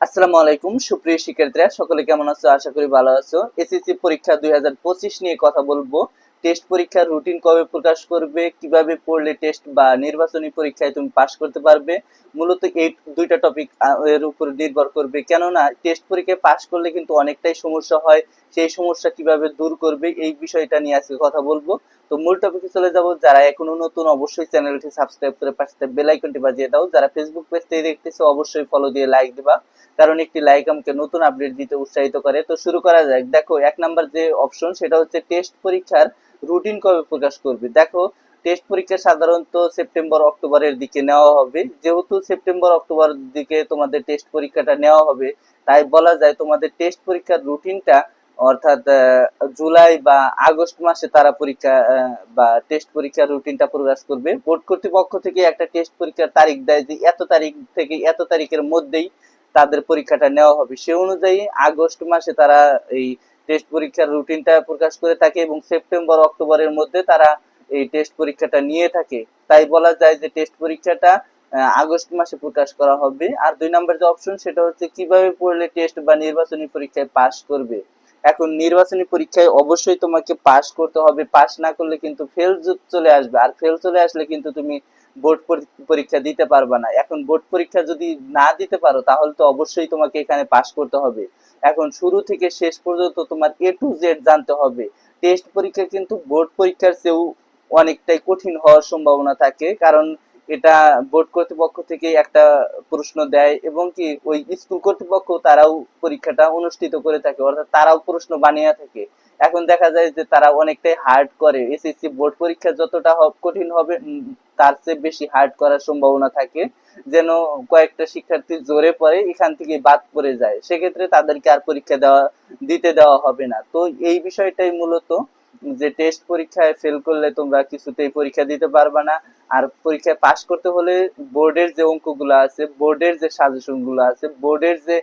আসসালামু আলাইকুম, সুপ্রিয় শিক্ষার্থীরা, সকলে কেমন আছো? আশা করি ভালো আছো। এসএসসি পরীক্ষা দুই হাজার পঁচিশ নিয়ে কথা বলব। টেস্ট পরীক্ষার রুটিন কবে প্রকাশ করবে, কীভাবে পড়লে টেস্ট বা নির্বাচনী পরীক্ষায় তুমি পাশ করতে পারবে, মূলত এই দুইটা টপিক এর উপর নির্ভর করবে। কেননা টেস্ট পরীক্ষায় পাশ করলে কিন্তু অনেকটাই সমস্যা হয়, সেই সমস্যা কীভাবে দূর করবে, এই বিষয়টা নিয়ে আজকে কথা বলব। তো মূল টপিকে চলে যাব, যারা এখনও নতুন, অবশ্যই চ্যানেলটি সাবস্ক্রাইব করে পাশে বেল আইকনটি বাজিয়ে দাও। যারা ফেসবুক পেজ থেকে দেখতেছো, অবশ্যই ফলো দিয়ে লাইক দিবা, কারণ একটি লাইক আমাকে নতুন আপডেট দিতে উৎসাহিত করে। তো শুরু করা যাক। দেখো, এক নাম্বার যে অপশন সেটা হচ্ছে টেস্ট পরীক্ষার রুটিন কবে প্রকাশ করবে? দেখো টেস্ট পরীক্ষা সাধারণত সেপ্টেম্বর অক্টোবরের দিকে নেওয়া হবে। যেহেতু সেপ্টেম্বর অক্টোবর দিকে তোমাদের টেস্ট পরীক্ষাটা নেওয়া হবে, তাই বলা যায় তোমাদের টেস্ট পরীক্ষার রুটিনটা অর্থাৎ জুলাই বা আগস্ট মাসে তারা পরীক্ষা বা টেস্ট পরীক্ষার রুটিনটা প্রকাশ করবে। বোর্ড কর্তৃপক্ষ থেকে একটা টেস্ট পরীক্ষার তারিখ দেয় যে এত তারিখ থেকে এত তারিখের মধ্যেই তাদের পরীক্ষাটা নেওয়া হবে। সে অনুযায়ী আগস্ট মাসে তারা এই টেস্ট পরীক্ষার রুটিনটা প্রকাশ করে থাকে এবং সেপ্টেম্বর অক্টোবরের মধ্যে তারা এই টেস্ট পরীক্ষাটা নিয়ে থাকে। তাই বলা যায় যে টেস্ট পরীক্ষাটা আগস্ট মাসে প্রকাশ করা হবে। আর দুই নম্বর যে অপশন সেটা হচ্ছে কীভাবে পড়লে টেস্ট বা নির্বাচনী পরীক্ষায় পাশ করবে। এখন নির্বাচনী পরীক্ষায় অবশ্যই তোমাকে পাশ করতে হবে। পাশ না করলে কিন্তু ফেল চলে আসবে। আর ফেল চলে আসলে কিন্তু তুমি বোর্ড পরীক্ষা দিতে পারবে না। এখন বোর্ড পরীক্ষা যদি না দিতে পারো, তাহলে তো অবশ্যই তোমাকে এখানে পাশ করতে হবে। এখন শুরু থেকে শেষ পর্যন্ত তোমার এ টু জেড জানতে হবে। টেস্ট পরীক্ষা কিন্তু বোর্ড পরীক্ষার চেয়েও অনেকটাই কঠিন হওয়ার সম্ভাবনা থাকে। কারণ এটা বোর্ড কর্তৃপক্ষ থেকে একটা প্রশ্ন দেয় এবং কি ওই স্কুল কর্তৃপক্ষ তারাও পরীক্ষাটা অনুষ্ঠিত করে থাকে। অর্থাৎ তারাও প্রশ্ন বানিয়ে থাকে। এখন দেখা যায় যে তারা অনেকটাই হার্ড করে। এসএসসি বোর্ড পরীক্ষা যতটা কঠিন হবে তার চেয়ে বেশি হার্ড করার সম্ভাবনা থাকে, যেন কয়েকটা শিক্ষার্থী জোরে পড়ে, এখান থেকে বাদ পড়ে যায়। সেক্ষেত্রে তাদেরকে আর পরীক্ষা দেওয়া, দিতে দেওয়া হবে না। তো এই বিষয়টাই মূলত যে টেস্ট পরীক্ষায় ফেল করলে তোমরা কিছুতেই পরীক্ষা দিতে পারবে না। আর পরীক্ষায় পাশ করতে হলে বোর্ডের যে অঙ্কগুলো আছে, বোর্ডের যে সাজেশনগুলো আছে, বোর্ডের যে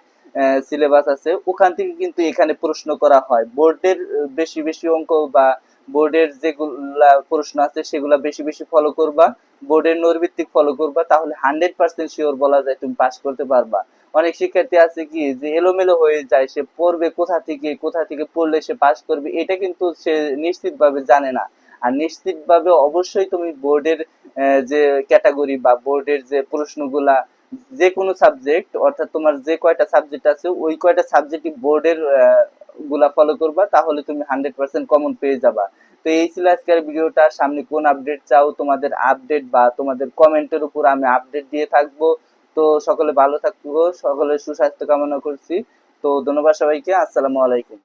সিলেবাস আছে, ওখান থেকে কিন্তু এখানে প্রশ্ন করা হয়। বোর্ডের বেশি বেশি অঙ্ক বা বোর্ডের যেগুলা প্রশ্ন আছে সেগুলা বেশি বেশি ফলো করবা। বোর্ডের নৈর্ভিত্তিক ফলো করবা। তাহলে হান্ড্রেড পার্সেন্ট শিওর বলা যায় তুমি পাস করতে পারবা। অনেক শিক্ষার্থী আছে কি যে এলোমেলো হয়ে যায়, সে পড়বে কোথা থেকে কোথা থেকে পড়লে সে পাস করবে, এটা কিন্তু সে নিশ্চিতভাবে জানে না। আর নিশ্চিতভাবে অবশ্যই তুমি বোর্ডের যে ক্যাটাগরি বা বোর্ডের যে প্রশ্নগুলা, যে কোনো সাবজেক্ট অর্থাৎ তোমার যে কয়টা সাবজেক্ট আছে, ওই কয়টা সাবজেক্টই বোর্ডের গুলা ফলো করবা, তাহলে তুমি হান্ড্রেড পার্সেন্ট কমন পেয়ে যাবা। তো এই ছিল আজকের ভিডিওটা। সামনে কোন আপডেট চাও, তোমাদের আপডেট বা তোমাদের কমেন্টের উপর আমি আপডেট দিয়ে থাকব। তো সকলে ভালো থাকব সকলে সুস্বাস্থ্য কামনা করছি। তো ধন্যবাদ সবাইকে, আসসালামু আলাইকুম।